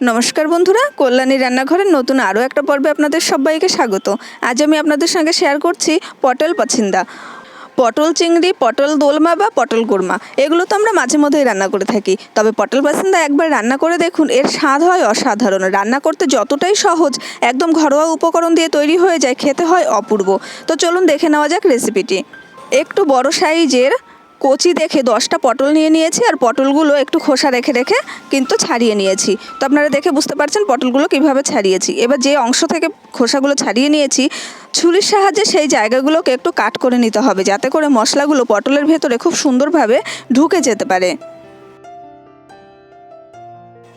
নমস্কার বন্ধুরা, কল্যাণী রান্নাঘরের নতুন আরও একটা পর্বে আপনাদের সবাইকে স্বাগত। আজ আমি আপনাদের সঙ্গে শেয়ার করছি পটল পছিন্দা। পটল চিংড়ি, পটল দোলমা বা পটল কোরমা এগুলো তো আমরা মাঝে মধ্যেই রান্না করে থাকি। তবে পটল পাসিন্দা একবার রান্না করে দেখুন, এর স্বাদ হয় অসাধারণ। রান্না করতে যতটাই সহজ, একদম ঘরোয়া উপকরণ দিয়ে তৈরি হয়ে যায়, খেতে হয় অপূর্ব। তো চলুন দেখে নেওয়া যাক রেসিপিটি একটু বড় সাইজের কচি দেখে দশটা পটল নিয়ে নিয়েছি আর পটলগুলো একটু খোসা রেখে রেখে কিন্তু ছাড়িয়ে নিয়েছি। তো আপনারা দেখে বুঝতে পারছেন পটলগুলো কীভাবে ছাড়িয়েছি। এবার যে অংশ থেকে খোসাগুলো ছাড়িয়ে নিয়েছি, ছুরির সাহায্যে সেই জায়গাগুলোকে একটু কাট করে নিতে হবে যাতে করে মশলাগুলো পটলের ভেতরে খুব সুন্দরভাবে ঢুকে যেতে পারে।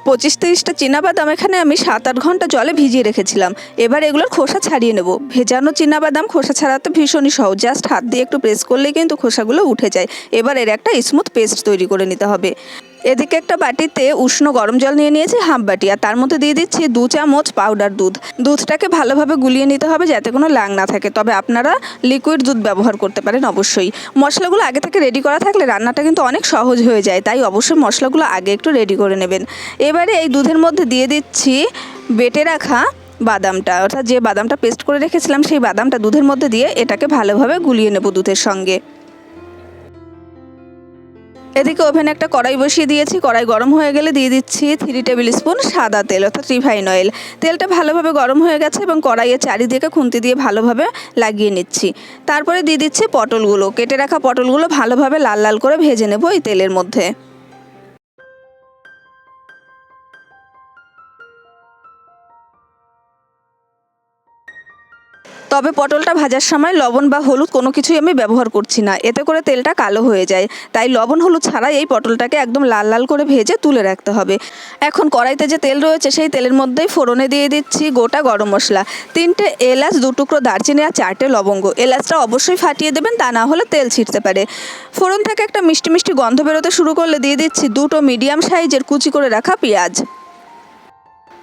পঁচিশ তিরিশটা বাদাম এখানে আমি সাত আট ঘণ্টা জলে ভিজিয়ে রেখেছিলাম। এবার এগুলোর খোসা ছাড়িয়ে নেব। ভেজানো বাদাম খোসা ছাড়াতে ভীষণই সহজ। জাস্ট হাত দিয়ে একটু প্রেস করলেই কিন্তু খোসাগুলো উঠে যায়। এবার এর একটা স্মুথ পেস্ট তৈরি করে নিতে হবে। এদিকে একটা বাটিতে উষ্ণ গরম জল নিয়ে নিয়েছি হাফ বাটি, আর তার মধ্যে দিয়ে দিচ্ছি দু চামচ পাউডার দুধ। দুধটাকে ভালোভাবে গুলিয়ে নিতে হবে যাতে কোনো লাং না থাকে। তবে আপনারা লিকুইড দুধ ব্যবহার করতে পারেন অবশ্যই। মশলাগুলো আগে থেকে রেডি করা থাকলে রান্নাটা কিন্তু অনেক সহজ হয়ে যায়, তাই অবশ্যই মশলাগুলো আগে একটু রেডি করে নেবেন। এবারে এই দুধের মধ্যে দিয়ে দিচ্ছি বেটে রাখা বাদামটা, অর্থাৎ যে বাদামটা পেস্ট করে রেখেছিলাম সেই বাদামটা দুধের মধ্যে দিয়ে এটাকে ভালোভাবে গুলিয়ে নেব দুধের সঙ্গে। এদিকে ওভেনে একটা কড়াই বসিয়ে দিয়েছি, কড়াই গরম হয়ে গেলে দিয়ে দিচ্ছি থ্রি টেবিল স্পুন সাদা তেল, অর্থাৎ রিফাইন অয়েল তেলটা ভালোভাবে গরম হয়ে গেছে এবং কড়াইয়ের চারিদিকে খুন্তি দিয়ে ভালোভাবে লাগিয়ে নিচ্ছি। তারপরে দিয়ে দিচ্ছি পটলগুলো, কেটে রাখা পটলগুলো ভালোভাবে লাল লাল করে ভেজে নেব এই তেলের মধ্যে। তবে পটলটা ভাজার সময় লবণ বা হলুদ কোনো কিছুই আমি ব্যবহার করছি না। এতে করে তেলটা কালো হয়ে যায়। তাই লবণ হলুদ ছাড়াই এই পটলটাকে একদম লাল লাল করে ভেজে তুলে রাখতে হবে। এখন কড়াইতে যে তেল রয়েছে, সেই তেলের মধ্যেই ফোড়নে দিয়ে দিচ্ছি গোটা গরম মশলা। তিনটে এলাচ, দু টুকরো দারচিনি আর চারটে লবঙ্গ। এলাচটা অবশ্যই ফাটিয়ে দেবেন, তা না হলে তেল ছিটতে পারে। ফোড়ন থেকে একটা মিষ্টি মিষ্টি গন্ধ বেরোতে শুরু করলে দিয়ে দিচ্ছি দুটো মিডিয়াম সাইজের কুচি করে রাখা পেঁয়াজ।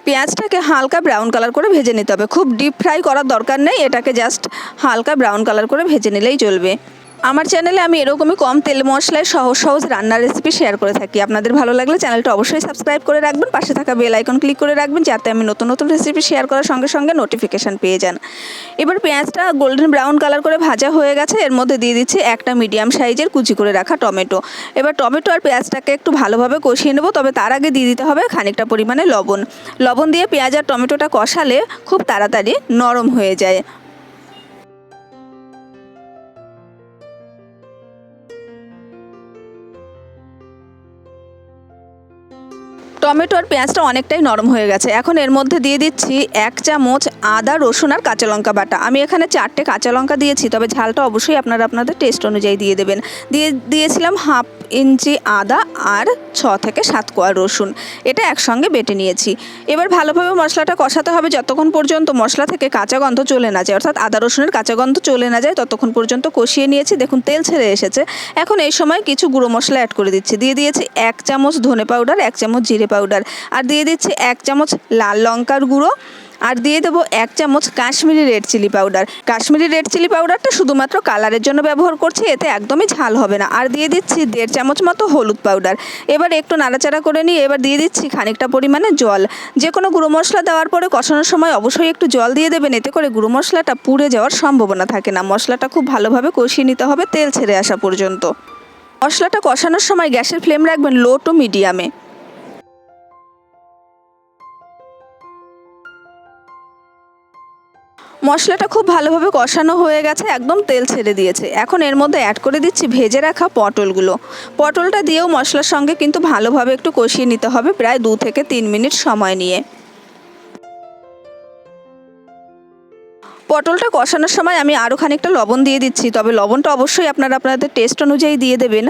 পেঁয়াজটাকে হালকা ব্রাউন কালার করে ভেজে নিতে হবে। খুব ডিপ ফ্রাই করার দরকার নেই, এটাকে জাস্ট হালকা ব্রাউন কালার করে ভেজে নিলেই চলবে। আমার চ্যানেলে আমি এরকমই কম তেল মশলায় সহজ সহজ রান্নার রেসিপি শেয়ার করে থাকি। আপনাদের ভালো লাগলে চ্যানেলটা অবশ্যই সাবস্ক্রাইব করে রাখবেন, পাশে থাকা বেল আইকন ক্লিক করে রাখবেন, যাতে আমি নতুন নতুন রেসিপি শেয়ার করার সঙ্গে সঙ্গে নোটিফিকেশান পেয়ে যান। এবার পেঁয়াজটা গোল্ডেন ব্রাউন কালার করে ভাজা হয়ে গেছে, এর মধ্যে দিয়ে দিচ্ছি একটা মিডিয়াম সাইজের কুচি করে রাখা টমেটো। এবার টমেটো আর পেঁয়াজটাকে একটু ভালোভাবে কষিয়ে নেব, তবে তার আগে দিয়ে দিতে হবে খানিকটা পরিমাণে লবণ। লবণ দিয়ে পেঁয়াজ আর টমেটোটা কষালে খুব তাড়াতাড়ি নরম হয়ে যায়। টমেটো আর পেঁয়াজটা অনেকটাই নরম হয়ে গেছে। এখন এর মধ্যে দিয়ে দিচ্ছি এক চামচ আদা, রসুন আর কাঁচা লঙ্কা বাটা। আমি এখানে চারটে কাঁচা লঙ্কা দিয়েছি, তবে ঝালটা অবশ্যই আপনারা আপনাদের টেস্ট অনুযায়ী দিয়ে দেবেন। দিয়ে দিয়েছিলাম হাফ ইঞ্চি আদা আর ছ থেকে সাত কোয়া রসুন। এটা একসঙ্গে বেটে নিয়েছি। এবার ভালোভাবে মশলাটা কষাতে হবে যতক্ষণ পর্যন্ত মশলা থেকে কাঁচা গন্ধ চলে না যায়, অর্থাৎ আদা, রসুনের কাঁচা গন্ধ চলে না যায়, ততক্ষণ পর্যন্ত কষিয়ে নিয়েছি। দেখুন, তেল ছেড়ে এসেছে। এখন এই সময় কিছু গুঁড়ো মশলা অ্যাড করে দিচ্ছি। দিয়ে দিয়েছি এক চামচ ধনে পাউডার এক চামচ জিরে পাউডার আর দিয়ে দিচ্ছি এক চামচ লাল লঙ্কার গুঁড়ো। আর দিয়ে দেবো এক চামচ Kashmiri red chili powder. Kashmiri red chili পাউডারটা শুধুমাত্র কালারের জন্য ব্যবহার করছি, এতে একদমই ঝাল হবে না। আর দিয়ে দিচ্ছি দেড় চামচ মতো হলুদ পাউডার। এবার একটু নাড়াচাড়া করে নিয়ে এবার দিয়ে দিচ্ছি খানিকটা পরিমাণে জল। যে কোনো গুঁড়ো মশলা দেওয়ার পরে কষানোর সময় অবশ্যই একটু জল দিয়ে দেবেন, এতে করে গুঁড়ো মশলাটা পুড়ে যাওয়ার সম্ভাবনা থাকে না। মশলাটা খুব ভালোভাবে কষিয়ে নিতে হবে তেল ছেড়ে আসা পর্যন্ত। মশলাটা কষানোর সময় গ্যাসের ফ্লেম রাখবেন লো টু মিডিয়ামে। মশলাটা খুব ভালোভাবে কষানো হয়ে গেছে, একদম তেল ছেড়ে দিয়েছে। এখন এর মধ্যে অ্যাড করে দিচ্ছি ভেজে রাখা পটলগুলো। পটলটা দিয়েও মশলার সঙ্গে কিন্তু ভালোভাবে একটু কষিয়ে নিতে হবে প্রায় দু থেকে তিন মিনিট সময় নিয়ে। পটলটা কষানোর সময় আমি আরও খানিকটা লবণ দিয়ে দিচ্ছি, তবে লবণটা অবশ্যই আপনারা আপনাদের টেস্ট অনুযায়ী দিয়ে দেবেন।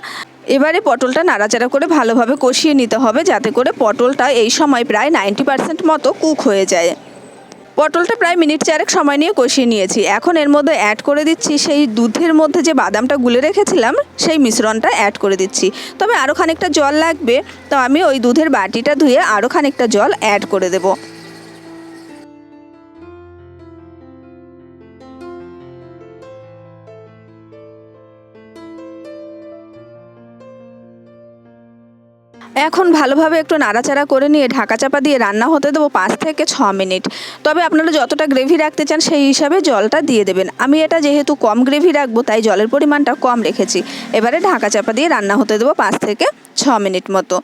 এবারে পটলটা নাড়াচাড়া করে ভালোভাবে কষিয়ে নিতে হবে, যাতে করে পটলটা এই সময় প্রায় নাইনটি পার্সেন্ট মতো কুক হয়ে যায়। পটলটা প্রায় মিনিট চারেক সময় নিয়ে কষিয়ে নিয়েছি। এখন এর মধ্যে অ্যাড করে দিচ্ছি সেই দুধের মধ্যে যে বাদামটা গুলে রেখেছিলাম, সেই মিশ্রণটা অ্যাড করে দিচ্ছি। তবে আরও খানিকটা জল লাগবে, তো আমি ওই দুধের বাটিটা ধুয়ে আরও খানিকটা জল অ্যাড করে দেবো। এখন ভালোভাবে একটু নাড়াচাড়া করে নিয়ে ঢাকা চাপা দিয়ে রান্না হতে দেবো পাঁচ থেকে ছ মিনিট। তবে আপনারা যতটা গ্রেভি রাখতে চান সেই হিসাবে জলটা দিয়ে দেবেন। আমি এটা যেহেতু কম গ্রেভি রাখব, তাই জলের পরিমাণটা কম রেখেছি। এবারে ঢাকা চাপা দিয়ে রান্না হতে দেবো পাঁচ থেকে ছ মিনিট মতো।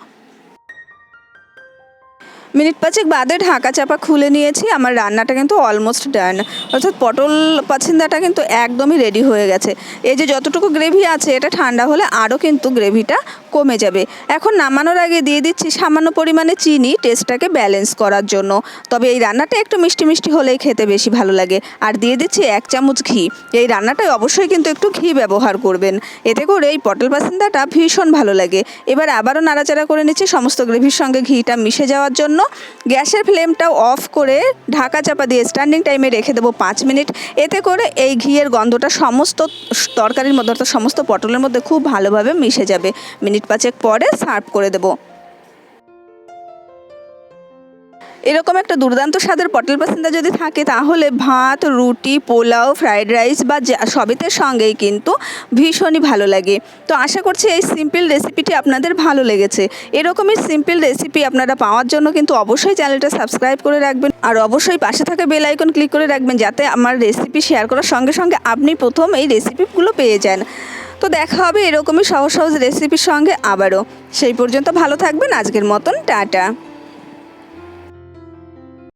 মিনিট পাঁচেক বাদে ঢাকা চাপা খুলে নিয়েছি। আমার রান্নাটা কিন্তু অলমোস্ট ডান অর্থাৎ পটল পাছিন্দাটা কিন্তু একদমই রেডি হয়ে গেছে। এই যে যতটুকু গ্রেভি আছে, এটা ঠান্ডা হলে আরও কিন্তু গ্রেভিটা কমে যাবে। এখন নামানোর আগে দিয়ে দিচ্ছি সামান্য পরিমাণে চিনি টেস্টটাকে ব্যালেন্স করার জন্য। তবে এই রান্নাটা একটু মিষ্টি মিষ্টি হলেই খেতে বেশি ভালো লাগে। আর দিয়ে দিচ্ছি এক চামচ ঘি। এই রান্নাটায় অবশ্যই কিন্তু একটু ঘি ব্যবহার করবেন। এতে করে এই পটল পাসিন্দাটা ভীষণ ভালো লাগে। এবার আবারও নাড়াচাড়া করে নিচ্ছি সমস্ত গ্রেভির সঙ্গে ঘিটা মিশে যাওয়ার জন্য। গ্যাসের ফ্লেমটাও অফ করে ঢাকা চাপা দিয়ে স্ট্যান্ডিং টাইমে রেখে দেবো পাঁচ মিনিট। এতে করে এই ঘিয়ের গন্ধটা সমস্ত তরকারির মধ্যে অর্থাৎ সমস্ত পটলের মধ্যে খুব ভালোভাবে মিশে যাবে। মিনিট পাঁচেক পরে সার্ভ করে দেবো। এরকম একটা দুর্দান্ত স্বাদের পটল পাসিন্দা যদি থাকে, তাহলে ভাত, রুটি, পোলাও, ফ্রাইড রাইস বা সবেতের সঙ্গেই কিন্তু ভীষণই ভালো লাগে। তো আশা করছি এই সিম্পল রেসিপিটি আপনাদের ভালো লেগেছে। এরকমই সিম্পল রেসিপি আপনারা পাওয়ার জন্য কিন্তু অবশ্যই চ্যানেলটা সাবস্ক্রাইব করে রাখবেন। আর অবশ্যই পাশে থাকা বেল আইকন ক্লিক করে রাখবেন, যাতে আমার রেসিপি শেয়ার করার সঙ্গে সঙ্গে আপনি প্রথম এই রেসিপিগুলো পেয়ে যান। তো দেখা হবে এরকমই সহজ সহজ রেসিপির সঙ্গে আবারও। সেই পর্যন্ত ভালো থাকবেন। আজকের মতন টাটা।